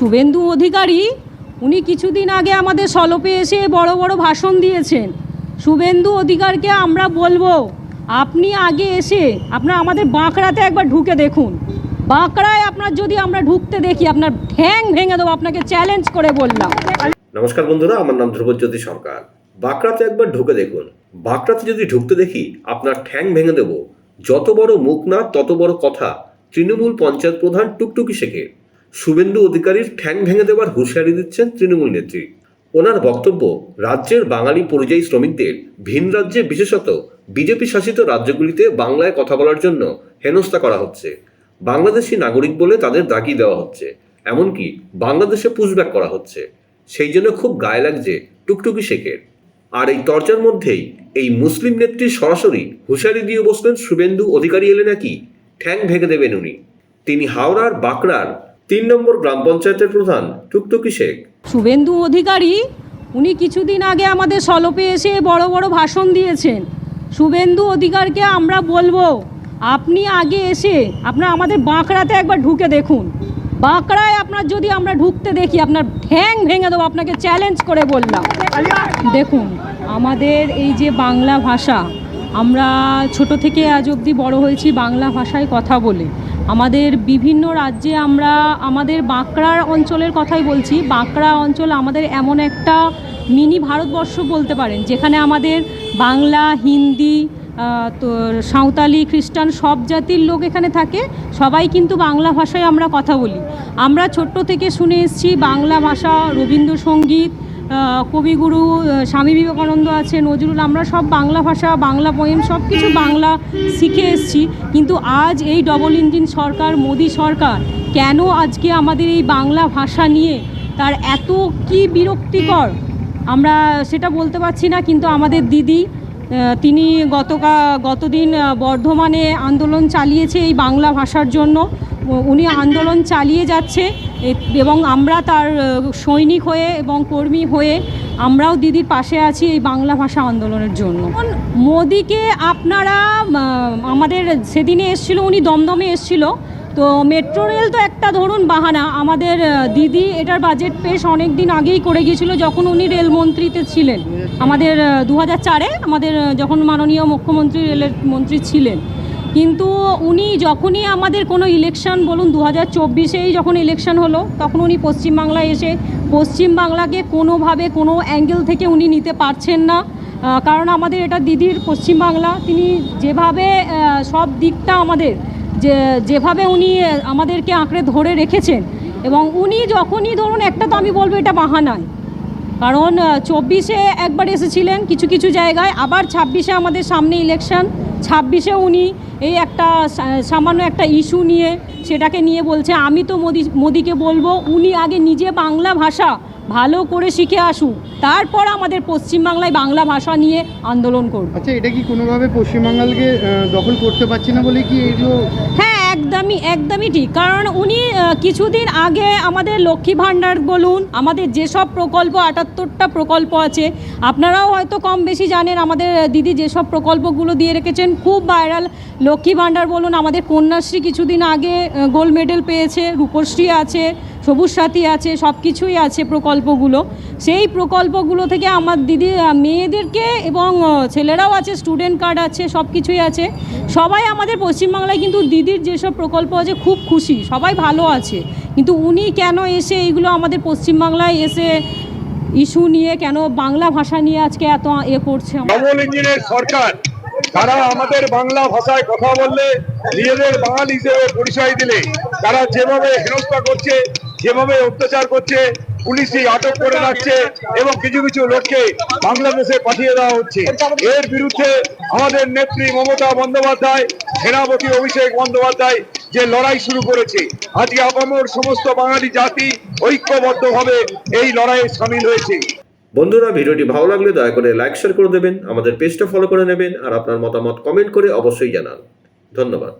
শুভেন্দু অধিকারী, উনি কিছুদিন আগে আমাদের সলপে এসে বড় বড় ভাষণ দিয়েছেন। শুভেন্দু অধিকারকে আমরা বলব, আপনি আগে এসে আপনার আমাদের বাঁকড়াতে একবার ঢুকে দেখুন। বাঁকড়ায় আপনার যদি আমরা ঢুকতে দেখি, আপনার ঠ্যাং ভেঙে দেবো, আপনাকে চ্যালেঞ্জ করে বললাম। নমস্কার বন্ধুরা, আমার নাম ধ্রুবজ্যোতি সরকার। বাঁকড়াতে একবার ঢুকে দেখুন। বাঁকড়াতে যদি ঢুকতে দেখি, আপনার ঠ্যাং ভেঙে দেবো। যত বড় মুখ না, তত বড় কথা। তৃণমূল পঞ্চায়েত প্রধান টুকটুকি শেখে। শুভেন্দু অধিকারীর ঠ্যাং ভেঙে দেওয়ার হুঁশিয়ারি দিচ্ছেন তৃণমূল নেত্রী। ওনার বক্তব্য, রাজ্যের বাঙালি পরিযায়ী শ্রমিকদের ভিন রাজ্যে বিশেষত বিজেপি শাসিত রাজ্যগুলিতে বাংলায় কথা বলার জন্য হেনস্থা করা হচ্ছে। বাংলাদেশি নাগরিক বলে তাদের দাগি দেওয়া হচ্ছে। এমনকি বাংলাদেশে পুশব্যাক করা হচ্ছে। সেই জন্য খুব গায়ে লাগছে টুকটুকি শেখের। আর এই তর্চার মধ্যেই এই মুসলিম নেত্রী সরাসরি হুঁশিয়ারি দিয়ে বসলেন শুভেন্দু অধিকারী এলে নাকি ঠ্যাং ভেঙে দেবেন উনি। তিনি হাওড়ার বাঁকড়ার তিন নম্বর গ্রাম পঞ্চায়েতের প্রধান টুকটুকি শেখ। শুভেন্দু অধিকারী, উনি কিছুদিন আগে আমাদের সলপে এসে বড় বড় ভাষণ দিয়েছেন। শুভেন্দু অধিকারকে আমরা বলব, আপনি আগে এসে আপনার আমাদের বাঁকড়াতে একবার ঢুকে দেখুন। বাঁকড়ায় আপনার যদি আমরা ঢুকতে দেখি, আপনার ঠ্যাং ভেঙে দেবো, আপনাকে চ্যালেঞ্জ করে বললাম। দেখুন, আমাদের এই যে বাংলা ভাষা, আমরা ছোট থেকে আজ অবধি বড় হয়েছি বাংলা ভাষায় কথা বলে। আমাদের বিভিন্ন রাজ্যে আমরা আমাদের বাঁকড়ার অঞ্চলের কথাই বলছি। বাঁকড়া অঞ্চল আমাদের এমন একটা মিনি ভারতবর্ষ বলতে পারেন, যেখানে আমাদের বাংলা, হিন্দি তো সাঁওতালি, খ্রিস্টান সব জাতির লোক এখানে থাকে। সবাই কিন্তু বাংলা ভাষায় আমরা কথা বলি। আমরা ছোট্ট থেকে শুনে এসেছি বাংলা ভাষা, রবীন্দ্রসঙ্গীত কবিগুরু স্বামী বিবেকানন্দ আছে, নজরুল, আমরা সব বাংলা ভাষা, বাংলা পোয়েম সব কিছু বাংলা শিখে এসছি। কিন্তু আজ এই ডবল ইঞ্জিন সরকার, মোদি সরকার, কেন আজকে আমাদের এই বাংলা ভাষা নিয়ে তার এত কি বিরক্তিকর? আমরা সেটা বলতে পারছি না, কিন্তু আমাদের দিদি তিনি গতকা, গতদিন বর্ধমানে আন্দোলন চালিয়েছে এই বাংলা ভাষার জন্য। উনি আন্দোলন চালিয়ে যাচ্ছে এবং আমরা তার সৈনিক হয়ে এবং কর্মী হয়ে আমরাও দিদির পাশে আছি এই বাংলা ভাষা আন্দোলনের জন্য। মোদিকে আপনারা আমাদের সেদিনে এসছিল, উনি দমদমে এসছিল। তো মেট্রো রেল তো একটা ধরুন বাহানা, আমাদের দিদি এটার বাজেট পেশ অনেক দিন আগেই করে গিয়েছিল যখন উনি রেলমন্ত্রীতে ছিলেন। আমাদের দু হাজার চারে আমাদের যখন মাননীয় মুখ্যমন্ত্রী রেলের মন্ত্রী ছিলেন। কিন্তু উনি যখনই আমাদের কোনো ইলেকশন বলুন দু হাজার চব্বিশেই যখন ইলেকশন হলো, তখন উনি পশ্চিমবাংলায় এসে, পশ্চিমবাংলাকে কোনোভাবে কোনো অ্যাঙ্গেল থেকে উনি নিতে পারছেন না। কারণ আমাদের এটা দিদির পশ্চিমবাংলা, তিনি যেভাবে সব দিকটা আমাদের, যে, যেভাবে উনি আমাদেরকে আঁকড়ে ধরে রেখেছেন। এবং উনি যখনই, ধরুন একটা তো আমি বলব এটা বাহানায় কারণ চব্বিশে একবার এসেছিলেন কিছু কিছু জায়গায়, আবার ছাব্বিশে আমাদের সামনে ইলেকশন ছাব্বিশে উনি এই একটা সামান্য একটা ইস্যু নিয়ে সেটাকে নিয়ে বলছে, আমি তো মোদি, মোদিকে বলব, উনি আগে নিজে বাংলা ভাষা ভালো করে শিখে আসুক তারপর আমাদের পশ্চিমবাংলায় বাংলা ভাষা নিয়ে আন্দোলন করব। আচ্ছা এটা কি কোনোভাবে পশ্চিমবাংলাকে দখল করতে পারছি না বলে কি এগুলো হ্যাঁ একদমই একদমই ঠিক। কারণ উনি কিছুদিন আগে আমাদের লক্ষ্মী ভাণ্ডার বলুন আমাদের যেসব প্রকল্প আটাত্তরটা প্রকল্প আছে আপনারাও হয়তো কম বেশি জানেন আমাদের দিদি যেসব প্রকল্পগুলো দিয়ে রেখেছেন খুব ভাইরাল। লক্ষ্মী ভাণ্ডার বলুন আমাদের কন্যাশ্রী কিছুদিন আগে গোল্ড মেডেল পেয়েছে রূপশ্রী আছে সবুজ সাথী আছে সব কিছুই আছে প্রকল্পগুলো। সেই প্রকল্পগুলো থেকে আমার দিদি মেয়েদেরকে এবং ছেলেরাও আছে, স্টুডেন্ট কার্ড আছে সব কিছুই আছে। সবাই আমাদের পশ্চিমবাংলায় কিন্তু দিদির যেসব প্রকল্প আছে, খুব খুশি, সবাই ভালো আছে। কিন্তু উনি কেন এসে এইগুলো আমাদের পশ্চিমবাংলায় এসে ইস্যু নিয়ে কেন বাংলা ভাষা নিয়ে আজকে এত এ করছে সরকার, তারা আমাদের বাংলা ভাষায় কথা বললে নিজেদের বাঙালি হিসেবে পরিচয় দিলে, তারা যেভাবে হেনস্থা করছে যেভাবে অত্যাচার করছে, পুলিশই আটক করে রাখছে এবং কিছু কিছু লোককে বাংলাদেশে পাঠিয়ে দেওয়া হচ্ছে। এর বিরুদ্ধে আমাদের নেত্রী মমতা বন্দ্যোপাধ্যায়, সেনাপতি অভিষেক বন্দ্যোপাধ্যায় যে লড়াই শুরু করেছে, আজকে আপামর সমস্ত বাঙালি জাতি ঐক্যবদ্ধভাবে এই লড়াইয়ে সামিল হয়েছে। বন্ধুরা, ভিডিওটি ভালো লাগলে দয়া করে লাইক শেয়ার করে দেবেন, আমাদের পেজটা ফলো করে নেবেন, আর আপনার মতামত কমেন্ট করে অবশ্যই জানান। ধন্যবাদ।